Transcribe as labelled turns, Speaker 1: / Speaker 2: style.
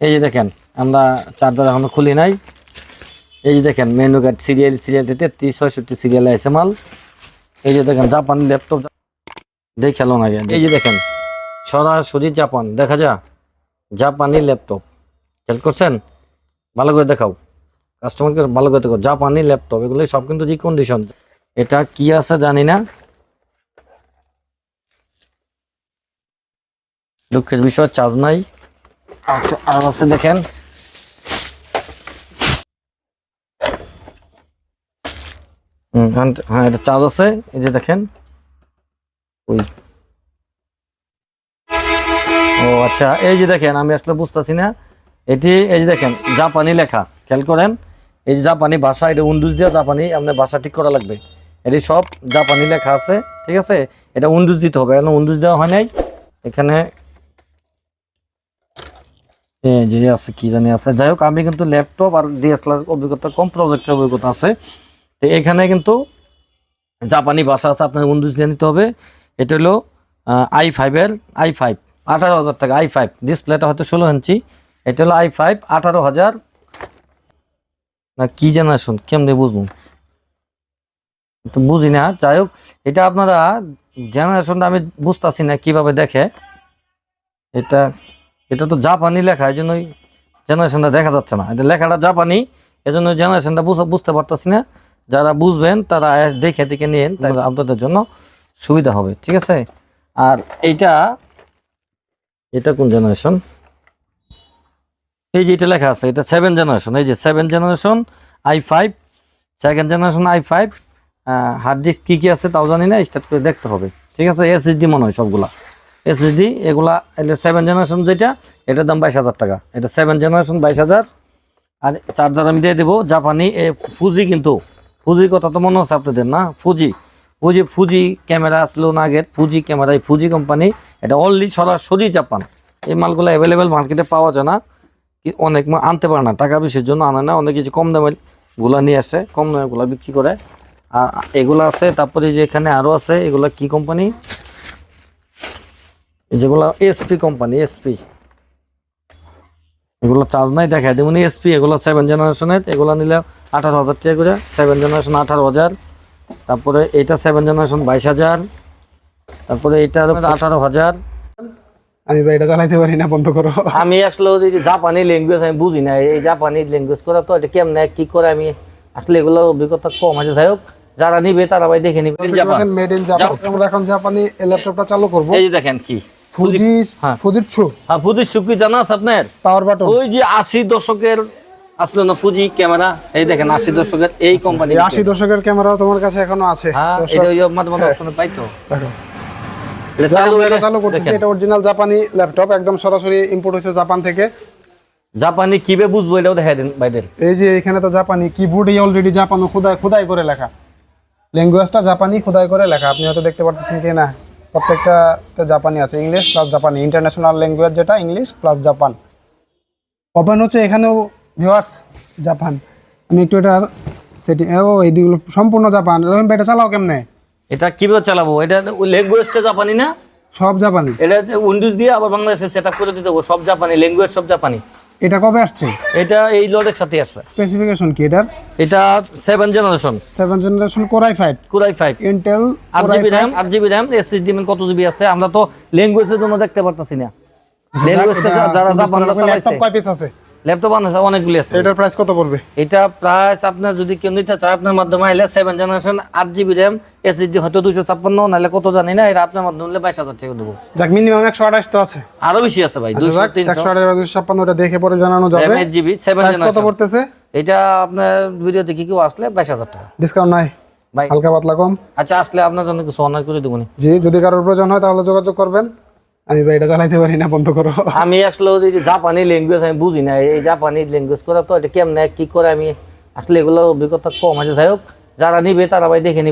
Speaker 1: এই যে দেখেন, আমরা চার্জার এখনও খুলি নাই। এই যে দেখেন মেনু কার্ড সিরিয়াল সিরিয়াল তেত্রিশ, ছয়ষট্টি সিরিয়ালে আছে মাল। এই যে দেখেন, জাপানি ল্যাপটপ দেখাল না এই যে দেখেন, সরাসরি জাপান, দেখা যা জাপানি ল্যাপটপ খেয়াল করছেন? ভালো করে দেখাও। কাস্টমারকে ভালো করে দেখো, জাপানি ল্যাপটপ এগুলো সব কিন্তু রিকন্ডিশন এটা কি আছে জানি না। দুঃখের বিষয় চার্জ নাই। আর- আর আছে দেখেন। হুম, হ্যাঁ এটা চার্জ আছে এই যে দেখেন। ওই। ও আচ্ছা এই যে দেখেন আমি আসলে বুঝতেছি না। এটি এই যে দেখেন জাপানি লেখা খেয়াল করেন। এই যে জাপানি ভাষা এটা উন্ডুজ দিয়ে জাপানি আপনার ভাষা ঠিক করা লাগবে। এটি সব জাপানি লেখা আছে ঠিক আছে? এটা উন্ডুজ দিতে হবে এখন উন্ডুজ দেওয়া হয় নাই। এখানে যে আছে, কি জানি আছে। যাই হোক, আমি কিন্তু ল্যাপটপ আর ডিএসএলআর অভিজ্ঞতা কম প্রজেক্টের অভিজ্ঞতা আছে। তো এখানে কিন্তু জাপানি ভাষা আছে আপনার উনত্রিশ দিয়ে নিতে হবে। এটা হলো আই ফাইভের আই ফাইভ আঠারো হাজার টাকা আই ফাইভ ডিসপ্লেটা হয়তো ষোলো ইঞ্চি। এটা হলো আই ফাইভ আঠারো হাজার। না, কি জেনারেশন কেমনে বুঝব? তো বুঝি না। যাই হোক, এটা আপনারা জেনারেশনটা আমি বুঝতেছি না, কীভাবে দেখে। এটা এটা তো জাপানি লেখা, এই জন্যই জেনারেশনটা দেখা যাচ্ছে না। এটা লেখাটা জাপানি, এজন্য জেনারেশনটা বুঝ- বুঝতে পারতেছি না। যারা বুঝবেন, তারা দেখে দেখে নিন তাহলে আপনাদের জন্য সুবিধা হবে, ঠিক আছে? আর এইটা, এটা কোন জেনারেশন এই যে এটা লেখা আছে, এটা সেভেন জেনারেশন এই যে seven generation i five second generation i five hard disk কী কী আছে তাও জানি না স্টার্ট করে দেখতে হবে, ঠিক আছে? এসএসডি মনে হয় সবগুলা। এসএসডি এগুলা এটা সেভেন জেনারেশন যেটা, এটার দাম বাইশ হাজার টাকা। এটা সেভেন জেনারেশন বাইশ হাজার। আর চার্জার আমি দিয়ে দেবো জাপানি এ ফুজি কিন্তু। ফুজির কথা তো মনে হচ্ছে আপনাদের, না? ফুজি ফুজি ফুজি ক্যামেরা আসলো না আগে ফুজি ক্যামেরা এই ফুজি কোম্পানি এটা অনলি সরাসরি জাপান এই মালগুলো অ্যাভেলেবেল মার্কেটে পাওয়া যায় না। অনেক আনতে পারে না, টাকা বেশির জন্য আনে না, অনেক কিছু কম দামেরগুলা নিয়ে আসে, কম দামেরগুলা বিক্রি করে। আর এগুলো আছে, তারপরে যে এখানে আরও আছে, এগুলা কি কোম্পানি যেগুলো এসপি কোম্পানি এসপি এগুলো চার্জ নাই দেখায় যেমন এসপি এগুলো সেভেন জেনারেশনের এগুলো নিলে আঠারো হাজার টাকা করে। সেভেন জেনারেশন আঠারো হাজার। তারপরে এইটা সেভেন জেনারেশন বাইশ হাজার। তারপরে এইটা আঠারো হাজার।
Speaker 2: আমি ভাই এটা চালাইতে পারি না বন্ধ করো।
Speaker 1: আমি আসলে ওই যে জাপানি ল্যাঙ্গুয়েজ আমি বুঝি না। এই জাপানি ল্যাঙ্গুয়েজ করা তো এটা কেমনে কি করে আমি আসলে এগুলো অভিজ্ঞতা কম আছে। যাই হোক যারা নিবে তারা ভাই দেখে নিবে। জাপান
Speaker 2: মেড ইন জাপান আমরা এখন জাপানি ল্যাপটপটা চালু করব।
Speaker 1: এই যে দেখেন কি।
Speaker 2: ফুজি
Speaker 1: হ্যাঁ। হ্যাঁ ফুজির সুকি জানা আছে আপনার?
Speaker 2: পাওয়ার বাটন
Speaker 1: ওই যে আশি দশকের আসলে না ফুজি ক্যামেরা? এই দেখেন আশি দশকের এই কোম্পানি
Speaker 2: আশি দশকের ক্যামেরাও তোমার কাছে এখনও আছে।
Speaker 1: হ্যাঁ এটা ওই মাঝে মাঝে অপশনে পাইতো
Speaker 2: দেখো।
Speaker 1: এটা চালু
Speaker 2: এটা চালু করতেছি এটা অরিজিনাল জাপানি ল্যাপটপ একদম সরাসরি ইম্পোর্ট হয়েছে জাপান থেকে।
Speaker 1: জাপানি কীভাবে বুঝব এটাও দেখা দেন ভাইদের।
Speaker 2: এই যে এখানে তো জাপানি কিবোর্ডে অলরেডি জাপানো খোদাই খোদাই করে লেখা। ল্যাঙ্গুয়েজটা জাপানি খোদাই করে লেখা আপনি হয়তো দেখতে পারতেছেন কি না? প্রত্যেকটা জাপানি আছে ইংলিশ প্লাস জাপানি ইন্টারন্যাশনাল ল্যাঙ্গুয়েজ যেটা ইংলিশ প্লাস জাপান ওপেন হচ্ছে এখানেও ভিউয়ার্স জাপান আমি একটু এটা সেটি ও এইদিকগুলো সম্পূর্ণ জাপান রহিম ভাই এটা চালাও কেমনে?
Speaker 1: এটা কীভাবে চালাবো? এটা ল্যাঙ্গুয়েজটা জাপানি না?
Speaker 2: সব জাপানি।
Speaker 1: এটা উইন্ডোজ দিয়ে আবার বাংলাদেশে সেট আপ করে দিতে হবে। সব জাপানি ল্যাঙ্গুয়েজ সব জাপানি।
Speaker 2: এটা কবে আসছে?
Speaker 1: এটা এই লটের সাথে আসছে।
Speaker 2: স্পেসিফিকেশন কি এটার?
Speaker 1: এটা 7 generation
Speaker 2: 7 generation core i five
Speaker 1: core i five
Speaker 2: Intel
Speaker 1: আট জিবি র্যাম আট জিবি র্যাম এসএসডি কত জিবি আছে? আমরা তো ল্যাঙ্গুয়েজের জন্য দেখতে পারতাছি না। ল্যাঙ্গুয়েজটা যারা জাপানরা চালাইছে।
Speaker 2: ল্যাপটপ কয় পিস আছে?
Speaker 1: ল্যাপটপ আনছে অনেকগুলি আছে।
Speaker 2: এটার প্রাইস কত পড়বে?
Speaker 1: এটা প্রাইস আপনার যদি কেউ নিতে চায় আপনার মাধ্যমে আইলে সেভেন জেনারেশন আট জিবি র্যাম এসএসডি হয়তো দুশো ছাপ্পান্ন নাহলে কত জানি না এটা আপনার মাধ্যমে নিলে বাইশ হাজার টাকা দেবো।
Speaker 2: যাক মিনিমাম একশো আঠাশ তো আছে।
Speaker 1: আরও বেশি আছে ভাই
Speaker 2: আচ্ছা,
Speaker 1: দুশো
Speaker 2: একশো আঠাশ দুশো ছাপ্পান্ন দেখে পরে জানানো যাবে।
Speaker 1: এইট জিবি সেভেন
Speaker 2: কত পড়তেছে?
Speaker 1: এটা আপনার ভিডিও দেখে কেউ আসলে বাইশ হাজার টাকা।
Speaker 2: ডিসকাউন্ট নাই।
Speaker 1: ভাই।
Speaker 2: হালকা পাতলা কম।
Speaker 1: আচ্ছা আসলে আপনার জন্য কিছু অনার করে দেবো
Speaker 2: জি যদি কারোর প্রয়োজন হয় তাহলে যোগাযোগ করবেন। আমি ভাই এটা চালাইতে পারি না, বন্ধ করো।
Speaker 1: আমি আসলে ওই যে জাপানি ল্যাঙ্গুয়েজ আমি বুঝি না, এই জাপানি ল্যাঙ্গুয়েজ করা তো এটা কেমনে, কি করে আমি, আসলে এগুলো অভিজ্ঞতা কম আছে। যাই হোক, যারা নিবে তারা ভাই দেখে নিবে।